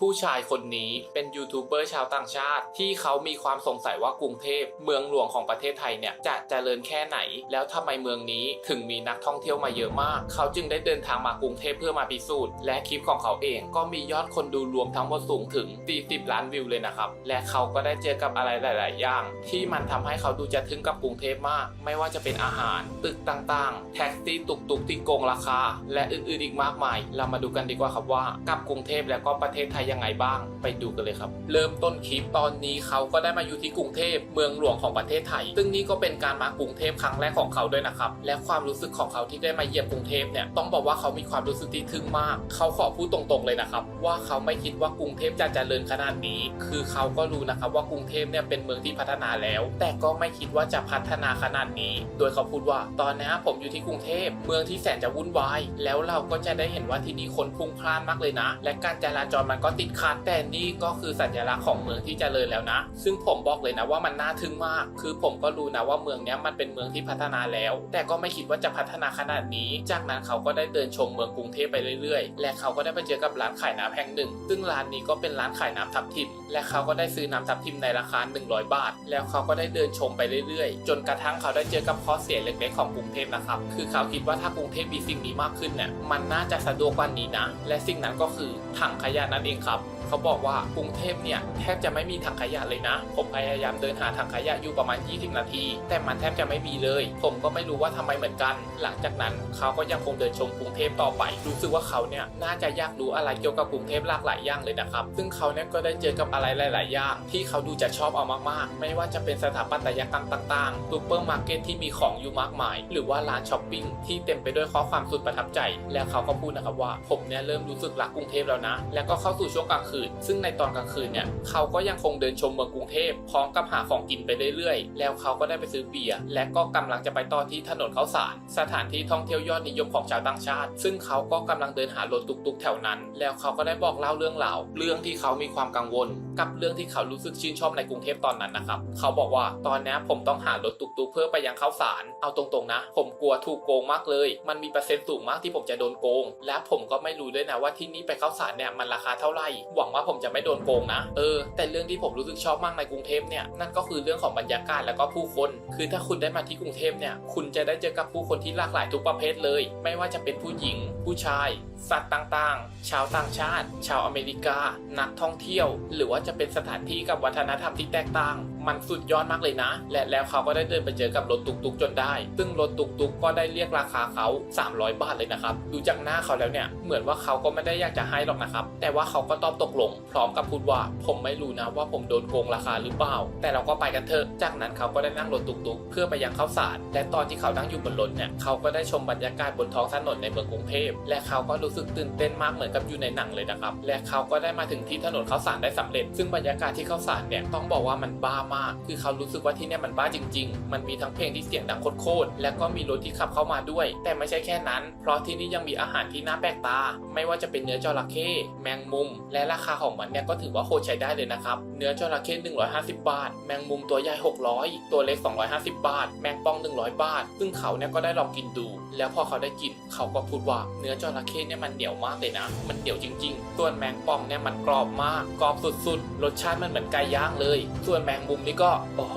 ผู้ชายคนนี้เป็นยูทูบเบอร์ชาวต่างชาติ ที่เขามีความสงสัยว่ากรุงเทพเมืองหลวงของประเทศไทยเนี่ยจะเจริญแค่ไหน แล้วทำไมเมืองนี้ถึงมีนักท่องเที่ยวมาเยอะมาก เขาจึงได้เดินทางมากรุงเทพเพื่อมาพิสูจน์และคลิปของเขาเองก็มียอดคนดูรวมทั้งหมดสูงถึง 40 ล้านวิวเลยนะครับ และเขาก็ได้เจอกับอะไรหลาย ๆ อย่าง ที่มันทำให้เขาดูจะทึ่งกับกรุงเทพมาก ไม่ว่าจะเป็นอาหาร ตึกต่าง ๆ แท็กซี่ตุกตุกๆที่โกงราคา และอื่น ๆ อีกมากมาย เรามาดูกันดีกว่าครับว่ากับกรุงเทพและก็ประเทศไทยยังไงบ้าง ไปดูกันเลยครับ เริ่มต้นคลิปตอนนี้เขาก็ได้มาอยู่ที่กรุงเทพเมืองหลวงของประเทศไทย ซึ่งนี่ก็เป็นการมากรุงเทพครั้งแรกของเขาด้วยนะครับ และความรู้สึกของเขาที่ได้มาเยี่ยมกรุงเทพเนี่ยต้องบอกว่าเขามีความรู้สึกที่ทึ่งมาก เขาขอพูดตรงๆเลยนะครับ ว่าเขาไม่คิดว่ากรุงเทพจะเจริญขนาดนี้ คือเขาก็รู้นะครับว่ากรุงเทพเนี่ยเป็นเมืองที่พัฒนาแล้ว แต่ก็ไม่คิดว่าจะพัฒนาขนาดนี้ โดยเขาพูดว่า ตอนนี้ผมอยู่ที่กรุงเทพเมืองที่แสนจะวุ่นวาย แล้วเราก็จะได้เห็นว่าที่นี่คนพลุกพล่านมากเลยนะ และการจราจรมันก็ติดขัดแต่นี่ก็คือสัญลักษณ์ของเมืองที่เจริญแล้วนะ ซึ่งผมบอกเลยนะว่ามันน่าทึ่งมาก คือผมก็รู้นะว่าเมืองนี้มันเป็นเมืองที่พัฒนาแล้ว แต่ก็ไม่คิดว่าจะพัฒนาขนาดนี้ จากนั้นเขาก็ได้เดินชมเมืองกรุงเทพไปเรื่อยๆ และเขาก็ได้ไปเจอกับร้านขายน้ำแห่งหนึ่ง ซึ่งร้านนี้ก็เป็นร้านขายน้ำทับทิม และเขาก็ได้ซื้อน้ำทับทิมในราคา 100 บาท แล้วเขาก็ได้เดินชมไปเรื่อยๆ จนกระทั่งเขาได้เจอกับข้อเสียเล็กๆของกรุงเทพนะครับ คือเขาคิดว่าถ้ากรุงเทพมีสิ่งนี้มากขึ้นเนี่ย มันน่าจะสะดวกกว่านี้นะ และสิ่งนั้นก็คือถังขยะนั่นเองครับ เขาบอกว่ากรุงเทพเนี่ยแทบจะไม่มีถังขยะเลยนะ ผมพยายามเดินหาถังขยะอยู่ประมาณ 20 นาที แต่มันแทบจะไม่มีเลย ผมก็ไม่รู้ว่าทำไมเหมือนกัน หลังจากนั้นเขาก็ยังคงเดินชมกรุงเทพต่อไป รู้สึกว่าเขาเนี่ยน่าจะอยากรู้อะไรเกี่ยวกับกรุงเทพหลากหลายอย่างเลยนะครับ ซึ่งเขาเนี่ยก็ได้เจอกับอะไรหลาย ๆ อย่าง ที่เขาดูจะชอบเอามาก ๆ ไม่ว่าจะเป็นสถาปัตยกรรมต่าง ๆ ซูเปอร์มาร์เก็ตที่มีของอยู่มากมาย หรือว่าร้านช้อปปิ้งที่เต็มไปด้วยข้อความสุดประทับใจ แล้วเขาก็พูดนะครับว่าผมเนี่ยเริ่มรู้สึกรักกรุงเทพแล้วนะ แล้วก็เข้าสู่ช่วงกลางคืนซึ่งในตอนกลางคืนเนี่ยเขาก็ยังคงเดินชมเมืองกรุงเทพพร้อมกับหาของกินไปเรื่อยๆ แล้วเขาก็ได้ไปซื้อเบียร์และก็กำลังจะไปต่อที่ถนนข้าวสาร สถานที่ท่องเที่ยวยอดนิยมของชาวต่างชาติ ซึ่งเขาก็กำลังเดินหารถตุกๆ แถวนั้น แล้วเขาก็ได้บอกเล่าเรื่องราวเรื่องที่เขามีความกังวล กับเรื่องที่เขารู้สึกชื่นชอบในกรุงเทพตอนนั้นนะครับเขาบอกว่าตอนนี้ผมต้องหารถตุกๆ เพื่อไปยังข้าวสาร เอาตรงๆนะ ผมกลัวถูกโกงมากเลย มันมีเปอร์เซ็นต์สูงมากที่ผมจะโดนโกง และผมก็ไม่รู้ด้วยนะว่าที่นี่ไปข้าวสารเนี่ยมันราคาเท่าไหร่หวังว่าผมจะไม่โดนโกงนะ เออ แต่เรื่องที่ผมรู้สึกชอบมากในกรุงเทพเนี่ย นั่นก็คือเรื่องของบรรยากาศแล้วก็ผู้คน คือถ้าคุณได้มาที่กรุงเทพเนี่ย คุณจะได้เจอกับผู้คนที่หลากหลายทุกประเภทเลย ไม่ว่าจะเป็นผู้หญิง ผู้ชาย สัตว์ต่างๆ ชาวต่างชาติ ชาวอเมริกา นักท่องเที่ยว หรือว่าจะเป็นสถานที่กับวัฒนธรรมที่แตกต่าง มันสุดยอดมากเลยนะ และแล้วเขาก็ได้เดินไปเจอกับรถตุกๆจนได้ ซึ่งรถตุกๆก็ได้เรียกราคาเขา 300 บาทเลยนะครับ ดูจากหน้าเขาแล้วเนี่ย เหมือนว่าเขาก็ไม่ได้อยากจะให้หรอกนะครับ แต่ว่าเขาก็ตอบตกลง พร้อมกับพูดว่า ผมไม่รู้นะว่าผมโดนโกงราคาหรือเปล่า แต่เราก็ไปกันเถอะ จากนั้นเขาก็ได้นั่งรถตุกๆ เพื่อไปยังข้าวสาร และตอนที่เขานั่งอยู่บนรถเนี่ย เขาก็ได้ชมบรรยากาศบนท้องถนนในเมืองกรุงเทพ และเขาก็รู้สึกตื่นเต้นมากเหมือนกับอยู่ในหนังเลยนะครับ และเขาก็ได้มาถึงที่ถนนข้าวสารได้สำเร็จ ซึ่งบรรยากาศที่ข้าวสารเนี่ยต้องบอกว่ามันบ้ามาก คือเขารู้สึกว่าที่เนี่ยมันบ้าจริง ๆ มันมีทั้งเพลงที่เสียงดังโคตรๆ และก็มีรถที่ขับเข้ามาด้วย แต่ไม่ใช่แค่นั้น เพราะที่นี่ยังมีอาหารที่น่าแปลกตา ไม่ว่าจะเป็นเนื้อจระเข้แมงมุม และราคาของมันเนี่ยก็ถือว่าโคตรใช้ได้เลยนะครับ เนื้อจระเข้150 บาท แมงมุมตัวใหญ่ 600 ตัวเล็ก 250 บาท แมงป่อง 100 บาท ซึ่งเขาเนี่ยก็ได้ลองกินดู แล้วพอเขาได้กินเขาก็พูดว่าเนื้อจระเข้เนี่ยมันเหนียวมากเลยนะ มันเหนียวจริงๆ ส่วนแมงป่องเนี่ยมันกรอบมาก กรอบสุดๆ รสชาติมันเหมือนไก่ย่างเลย ส่วนแมงมุมนี่ก็ โอ้โห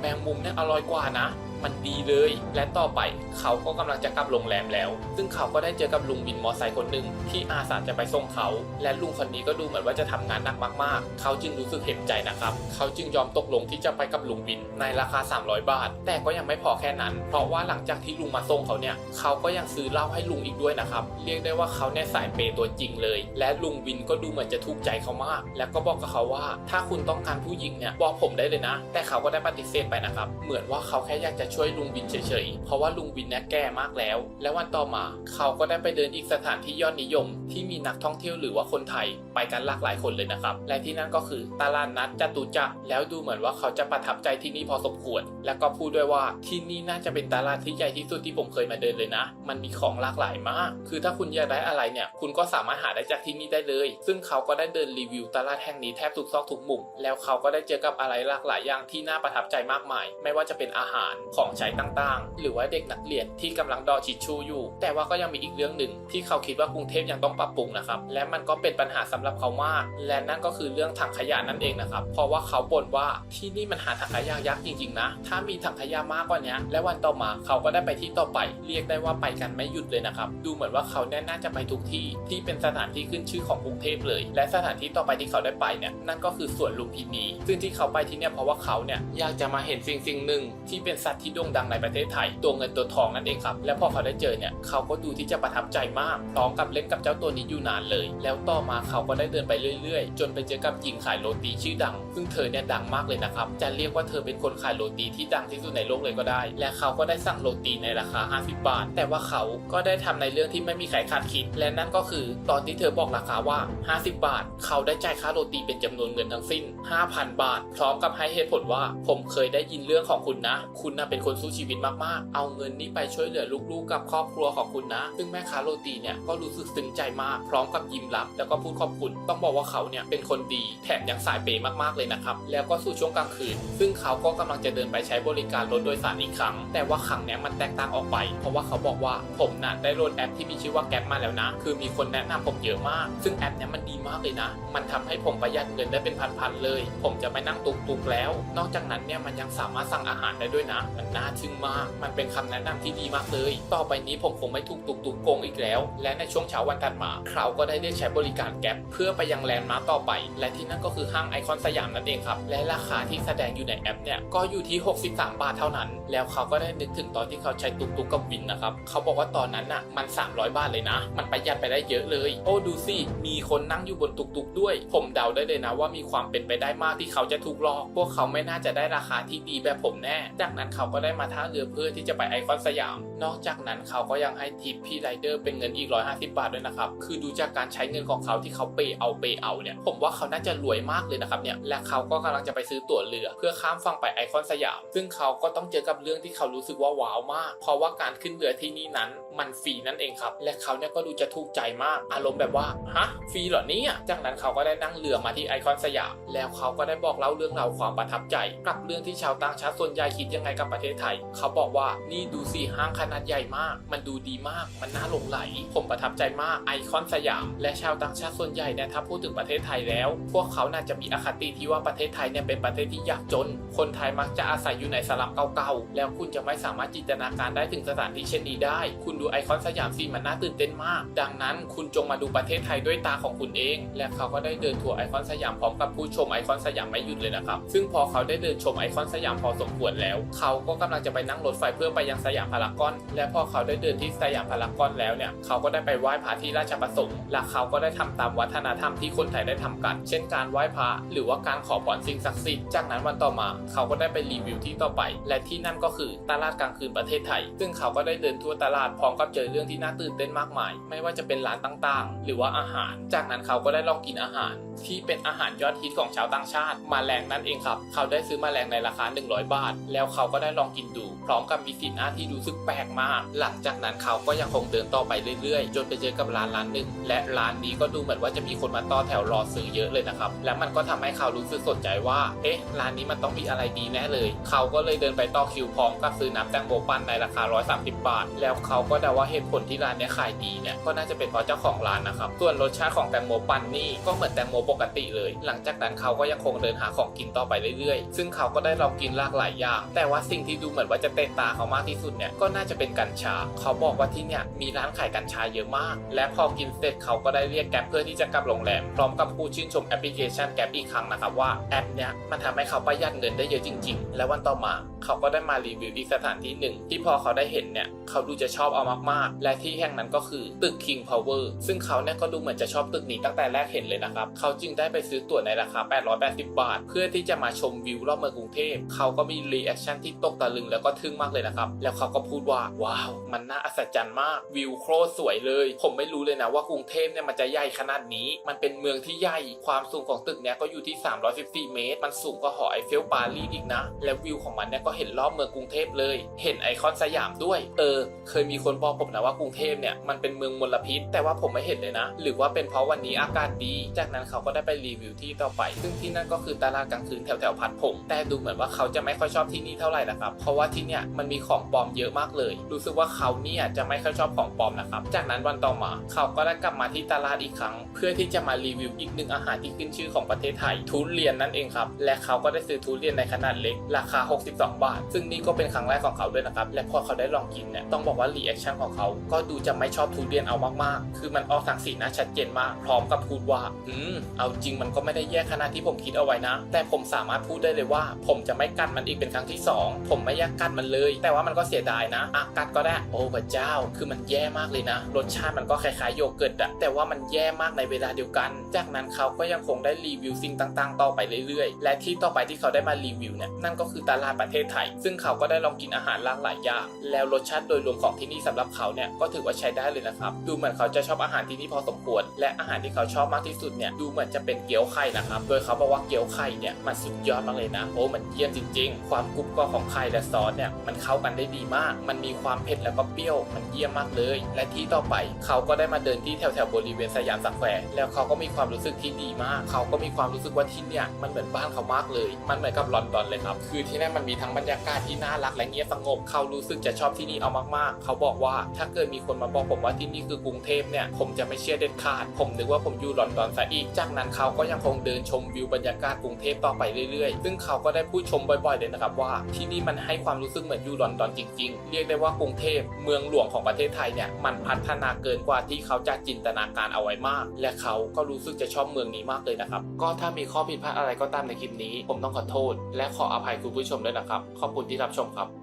แมงมุมเนี่ยอร่อยกว่านะ มันดีเลย และต่อไปเขาก็กำลังจะกลับโรงแรมแล้ว ซึ่งเขาก็ได้เจอกับลุงวินมอไซค์คนหนึ่งที่อาสาจะไปส่งเขา และลุงคนนี้ก็ดูเหมือนว่าจะทำงานหนักมากๆ เขาจึงรู้สึกเห็นใจนะครับ เขาจึงยอมตกลงที่จะไปกับลุงวินในราคา 300 บาท แต่ก็ยังไม่พอแค่นั้น เพราะว่าหลังจากที่ลุงมาส่งเขาเนี่ย เขาก็ยังซื้อเหล้าให้ลุงอีกด้วยนะครับ เรียกได้ว่าเขาเนี่ยสายเปย์ตัวจริงเลย และลุงวินก็ดูเหมือนจะถูกใจเขามาก แล้วก็บอกกับเขาว่า ถ้าคุณต้องการผู้หญิงเนี่ยบอกผมได้เลยนะ แต่เขาก็ได้ปฏิเสธไปนะครับ เหมือนว่าเขาแค่อยากจะช่วยลุงวินเฉยๆ เพราะว่าลุงวินเนี่ยแก่มากแล้ว และวันต่อมา เขาก็ได้ไปเดินอีกสถานที่ยอดนิยม ที่มีนักท่องเที่ยวหรือว่าคนไทย ไปกันหลากหลายคนเลยนะครับ และที่นั่นก็คือตลาดนัดจตุจักรแล้วดูเหมือนว่าเขาจะประทับใจที่นี่พอสมควร และก็พูดด้วยว่าที่นี่น่าจะเป็นตลาดที่ใหญ่ที่สุดที่ผมเคยมาเดินเลยนะ มันมีของหลากหลายมาก คือถ้าคุณอยากได้อะไรเนี่ย คุณก็สามารถหาได้จากที่นี่ได้เลย ซึ่งเขาก็ได้เดินรีวิวตลาดแห่งนี้แทบทุกซอกทุกมุม แล้วเขาก็ได้เจอกับอะไรหลากหลายอย่างที่น่าประทับใจมากมาย ไม่ว่าจะเป็นอาหารขของใช้ต่างๆ หรือว่าเด็กนักเรียนที่กำลังดอชิชชูอยู่ แต่ว่าก็ยังมีอีกเรื่องหนึ่งที่เขาคิดว่ากรุงเทพยังต้องปรับปรุงนะครับ และมันก็เป็นปัญหาสำหรับเขามาก และนั่นก็คือเรื่องถังขยะนั่นเองนะครับ เพราะว่าเขาบ่นว่าที่นี่มันหาถังขยะยากจริงๆนะ ถ้ามีถังขยะมากกว่านี้และวันต่อมาเขาก็ได้ไปที่ต่อไป เรียกได้ว่าไปกันไม่หยุดเลยนะครับ ดูเหมือนว่าเขาแน่น่าจะไปทุกที่ที่เป็นสถานที่ขึ้นชื่อของกรุงเทพเลย และสถานที่ต่อไปที่เขาได้ไปเนี่ยนั่นก็คือสวนลุมพินี ซึ่งที่เขาไปที่เนี่ยเพราะว่าเขาเนี่ยอยากจะมาเห็นสิ่งสิ่งหนึ่งที่เป็นสัตว์ที่โด่งดังในประเทศไทย ตัวเงินตัวทองนั่นเองครับ และพอเขาได้เจอเนี่ยเขาก็ดูที่จะประทับใจมากพร้อมกับเล่นกับเจ้าตัวนี้อยู่นานเลย แล้วต่อมาเขาก็ได้เดินไปเรื่อยๆ จนไปเจอกับหญิงขายโรตีชื่อดัง ซึ่งเธอเนี่ยดังมากเลยนะครับ จะเรียกว่าเธอเป็นคนขายโรตีที่ดังที่สุดในโลกเลยก็ได้ และเขาก็ได้สั่งโรตีในราคา 50 บาท แต่ว่าเขาก็ได้ทำในเรื่องที่ไม่มีใครคาดคิด และนั่นก็คือตอนที่เธอบอกราคาว่า 50 บาท เขาได้จ่ายค่าโรตีเป็นจำนวนเงินทั้งสิ้น 5,000 บาท พร้อมกับให้เหตุผลว่า ผมเคยได้ยินเรื่องของคุณนะ คุณน่ะเป็นคนสู้ชีวิตมากๆ เอาเงินนี้ไปช่วยเหลือลูกๆ กับครอบครัวของคุณนะ ซึ่งแม่ค้าโรตีเนี่ยก็รู้สึกซึ้งใจมาก พร้อมกับยิ้มรับ แล้วก็พูดขอบคุณ ต้องบอกว่าเขาเนี่ยเป็นคนดี แถมยังสายเปย์มากๆเลยนะครับ แล้วก็สู่ช่วงกลางคืน ซึ่งเขาก็กำลังจะเดินไปใช้บริการรถโดยสารอีกครั้ง แต่ว่าครั้งนี้มันแตกต่างออกไป เพราะว่าเขาบอกว่าผมน่ะได้โหลดแอปที่มีชื่อว่าแก๊ปมาแล้วนะ คือมีคนแนะนำผมเยอะมาก ซึ่งแอปนี้มันดีมากเลยนะ มันทำให้ผมประหยัดเงินได้เป็นพันๆเลย ผมจะไม่นั่งตุกๆแล้ว นอกจากนั้นเนี่ยมันยังสามารถสั่งอาหารได้ด้วยนะมันน่าทึ่งมาก มันเป็นคำแนะนำที่ดีมากเลย ต่อไปนี้ผมคงไม่ถูกตุกตุกโกงอีกแล้ว และในช่วงเช้าวันถัดมาเขาก็ได้เรียกใช้บริการแก๊ปเพื่อไปยังแลนด์มาร์คต่อไป และที่นั่นก็คือห้างไอคอนสยามนั่นเองครับ และราคาที่แสดงอยู่ในแอปเนี่ยก็อยู่ที่ 63 บาทเท่านั้น แล้วเขาก็ได้นึกถึงตอนที่เขาใช้ตุกตุกกับวินนะครับเขาบอกว่าตอนนั้นน่ะมัน 300 บาทเลยนะ มันประหยัดไปได้เยอะเลย โอ้ดูสิมีคนนั่งอยู่บนตุกตุกด้วย ผมเดาได้เลยนะว่ามีความเป็นไปได้มากที่เขาจะถูกหลอก พวกเขาไม่น่าจะได้ราคาที่ดีแบบผมแน่ จากนั้นเขาก็ได้มาท่าเรือเพื่อที่จะไปไอคอนสยาม นอกจากนั้นเขาก็ยังให้ทิปพี่ไรเดอร์เป็นเงินอีก 150 บาทด้วยนะครับ คือดูจากการใช้เงินของเขาที่เขาเปย์เอาเปย์เอาเนี่ย ผมว่าเขาน่าจะรวยมากเลยนะครับเนี่ย และเขาก็กำลังจะไปซื้อตั๋วเรือ เพื่อข้ามฝั่งไปไอคอนสยาม ซึ่งเขาก็ต้องเจอกับเรื่องที่เขารู้สึกว่าว้าวมาก เพราะว่าการขึ้นเรือที่นี่นั้นมันฟรีนั่นเองครับ และเขาเนี่ยก็ดูจะถูกใจมาก อารมณ์แบบว่า ฮะ ฟรีเหรอเนี่ย จากนั้นเขาก็ได้นั่งเรือมาที่ไอคอนสยาม แล้วเขาก็ได้บอกเล่าเรื่องราวความประทับใจ กับเรื่องที่ชาวต่างชาติส่วนใหญ่คิดยังไงกับประเทศไทย เขาบอกว่านี่ดูสิห้างขนาดใหญ่มาก มันดูดีมาก มันน่าหลงไหล ผมประทับใจมากไอคอนสยาม และชาวต่างชาติส่วนใหญ่เนี่ยถ้าพูดถึงประเทศไทยแล้ว พวกเขาน่าจะมีอคติที่ว่าประเทศไทยเนี่ยเป็นประเทศที่ยากจน คนไทยมักจะอาศัยอยู่ในสลัมเก่าๆ แล้วคุณจะไม่สามารถจินตนาการได้ถึงสถานที่เช่นนี้ได้ คุณดูไอคอนสยามสิมันน่าตื่นเต้นมาก ดังนั้นคุณจงมาดูประเทศไทยด้วยตาของคุณเอง และเขาก็ได้เดินทัวร์ไอคอนสยามพร้อมกับผู้ชมไอคอนสยามไม่หยุดเลยนะครับ ซึ่งพอเขาได้เดินชมไอคอนสยามพอสมควรแล้ว เขาก็กำลังจะไปนั่งรถไฟเพื่อไปยังสยามพารากอน และพอเขาได้เดินที่สยามพารากอนแล้วเนี่ยเขาก็ได้ไปไหว้พระที่ราชประสงค์และเขาก็ได้ทำตามวัฒนธรรมที่คนไทยได้ทำกัน เช่นการไหว้พระหรือว่าการขอพรสิ่งศักดิ์สิทธิ์จากนั้นวันต่อมา เขาก็ได้ไปรีวิวที่ต่อไป และที่นั่นก็คือตลาดกลางคืนประเทศไทย ซึ่งเขาก็ได้เดินทั่วตลาดพร้อมกับเจอเรื่องที่น่าตื่นเต้นมากมาย ไม่ว่าจะเป็นร้านต่างๆ หรือว่าอาหาร จากนั้นเขาก็ได้ลองกินอาหาร ที่เป็นอาหารยอดฮิตของชาวต่างชาติ มาแรงนั่นเองครับ เขาได้ซื้อมาแรงในราคา 100 บาท แล้วเขาก็ได้ลองกินดู พร้อมกับมีสีหน้าที่รู้สึกแปลกมาก หลังจากนั้นเขาก็ยังคงเดินต่อไปเรื่อยๆ จนไปเจอกับร้านร้านหนึ่งและร้านนี้ก็ดูเหมือนว่าจะมีคนมาต่อแถวรอซื้อเยอะเลยนะครับ และมันก็ทำให้เขารู้สึกสนใจว่า เอ๊ะ ร้านนี้มันต้องมีอะไรดีแน่เลย เขาก็เลยเดินไปต่อคิวพร้อมกับซื้อน้ำแตงโมปั่นในราคา 130 บาท แล้วเขาก็เดาว่าเหตุผลที่ร้านนี้ขายดีเนี่ย ก็น่าจะเป็นเพราะเจ้าของร้านนะครับ ส่วนรสชาติของแตงโมปั่นนี่ก็เหมือนแตงโมปกติเลย หลังจากนั้นเขาก็ยังคงเดินหาของกินต่อไปเรื่อยๆ ซึ่งเขาก็ได้ลองกินหลากหลายอย่าง แต่ว่าสิ่งที่ที่ดูเหมือนว่าจะเตะตาเขามากที่สุดเนี่ยก็น่าจะเป็นกัญชา เขาบอกว่าที่เนี่ยมีร้านขายกัญชาเยอะมาก และพอกินเสร็จเขาก็ได้เรียกแก๊ปเพื่อที่จะกลับโรงแรมพร้อมกับผู้ชื่นชมแอปพลิเคชันแก๊ปอีกครั้งนะครับว่าแอปเนี่ยมันทำให้เขาประหยัดเงินได้เยอะจริง ๆ และวันต่อมา เขาก็ได้มารีวิวอีกสถานที่หนึ่ง ที่พอเขาได้เห็นเนี่ย เขาดูจะชอบเอามากๆ และที่แห่งนั้นก็คือตึก King Power ซึ่งเขาเนี่ยก็ดูเหมือนจะชอบตึกนี้ตั้งแต่แรกเห็นเลยนะครับ เขาจึงได้ไปซื้อตั๋วในราคา 880 บาท เพื่อที่จะมาชมวิวรอบเมืองกรุงเทพ เขาก็มีรีแอคชั่นที่ตกตะลึงแล้วก็ทึ่งมากเลยนะครับ แล้วเขาก็พูดว่า ว้าว มันน่าอัศจรรย์มาก วิวโคตรสวยเลย ผมไม่รู้เลยนะว่ากรุงเทพเนี่ยมันจะใหญ่ขนาดนี้ มันเป็นเมืองที่ใหญ่ ความสูงของตึกเนี่ยก็อยู่ที่ 314 เมตร มันสูงกว่าหอไอเฟลปารีสอีกนะ และวิวของมันเนี่ยก็เห็นรอบเมืองกรุงเทพเลย เห็นไอคอนสยามด้วย เออ เคยมีคนบอกผมนะว่ากรุงเทพเนี่ยมันเป็นเมืองมลพิษ แต่ว่าผมไม่เห็นเลยนะ หรือว่าเป็นเพราะวันนี้อากาศดี จากนั้นเขาก็ได้ไปรีวิวที่ต่อไป ซึ่งที่นั่นก็คือตลาดกลางคืนแถวแถวพันผงแต่ดูเหมือนว่าเขาจะไม่ค่อยชอบที่นี่เท่าไหร่นะครับ เพราะว่าที่เนี่ยมันมีของปลอมเยอะมากเลย รู้สึกว่าเขาเนี่ยจะไม่ค่อยชอบของปลอมนะครับ จากนั้นวันต่อมา เขาก็ได้กลับมาที่ตลาดอีกครั้ง เพื่อที่จะมารีวิวอีกหนึ่งอาหารที่ขึ้นชื่อของประเทศไทยทุเรียนนั่นเองครับ และเขาก็ได้ซื้อทุเรียนในขนาดเล็กราคา 62บาท ซึ่งนี่ก็เป็นครั้งแรกของเขาด้วยนะครับ และพอเขาได้ลองกินเนี่ย ต้องบอกว่ารีแอคชั่นของเขา ก็ดูจะไม่ชอบทุเรียนเอามากๆ คือมันออกทางสีหน้าชัดเจนมาก พร้อมกับพูดว่า อืม เอาจริงมันก็ไม่ได้แย่ขนาดที่ผมคิดเอาไว้นะ แต่ผมสามารถพูดได้เลยว่า ผมจะไม่กัดมันอีกเป็นครั้งที่สองผมไม่อยากกัดมันเลย แต่ว่ามันก็เสียดายนะอะกัดก็ได้ โอ้พระเจ้า คือมันแย่มากเลยนะ รสชาติมันก็คล้ายๆโยเกิร์ตอะแต่ว่ามันแย่มากในเวลาเดียวกัน จากนั้นเขาก็ยังคงได้รีวิวสิ่งต่าง ๆ ต่อไปเรื่อยๆ และที่ต่อไปที่เขาได้มารีวิวเนี่ยนั่นก็คือตลาดประเทศไทย ซึ่งเขาก็ได้ลองกินอาหารหลากหลายอย่าง แล้วรสชาติโดยรวมของที่นี่สำหรับเขาเนี่ยก็ถือว่าใช้ได้เลยนะครับดูเหมือนเขาจะชอบอาหารที่นี่พอสมควร และอาหารที่เขาชอบมากที่สุดเนี่ยดูเหมือนจะเป็นเกี๊ยวไข่นะครับโดยเขาบอกว่าเกี๊ยวไข่เนี่ยมันสุดยอดมากเลยนะโอ้มันเยี่ยมจริง ๆ ความกรุบกรอบของไข่และซอสเนี่ยมันเข้ากันได้ดีมาก มันมีความเผ็ดแล้วก็เปรี้ยวมันเยี่ยมมากเลย และที่ต่อไปเขาก็ได้มาเดินที่แถวแถวบริเวณสยามสแควร์แล้วเขาก็มีความรู้สึกที่ดีมาก เขาก็มีความรู้สึกว่าที่เนี่ยมันเหมือนบ้านเขามากเลย มันเหมือนกับลอนดอนเลยครับคือที่นั่นมันมีทั้งบรรยากาศที่น่ารักและเงียบสงบ เขารู้สึกจะชอบที่นี่เอามากๆ เขาบอกว่าถ้าเกิดมีคนมาบอกผมว่าที่นี่คือกรุงเทพเนี่ยผมจะไม่เชื่อเด็ดขาด ผมนึกว่าผมอยู่ลอนดอนซะอีก จากนั้นเขาก็ยังคงเดินชมวิวบรรยากาศกรุงเทพต่อไปเรื่อยๆ ซึ่งเขาก็ได้พูดชมบ่อยๆเลยนะครับว่า ที่นี่มันให้ความรู้สึกเหมือนอยู่ลอนดอนจริงๆ เรียกได้ว่ากรุงเทพเมืองหลวงของประเทศไทยเนี่ยมันพัฒนาเกินกว่าที่เขาจะจินตนาการเอาไว้มาก และเขาก็รู้สึกจะชอบเมืองนี้มากเลยนะครับก็ถ้ามีข้อผิดพลาดอะไรก็ตามในคลิปนี้ ผมต้องขอโทษ และขออภัยคุณผู้ชมด้วยนะครับขอบคุณที่รับชมครับ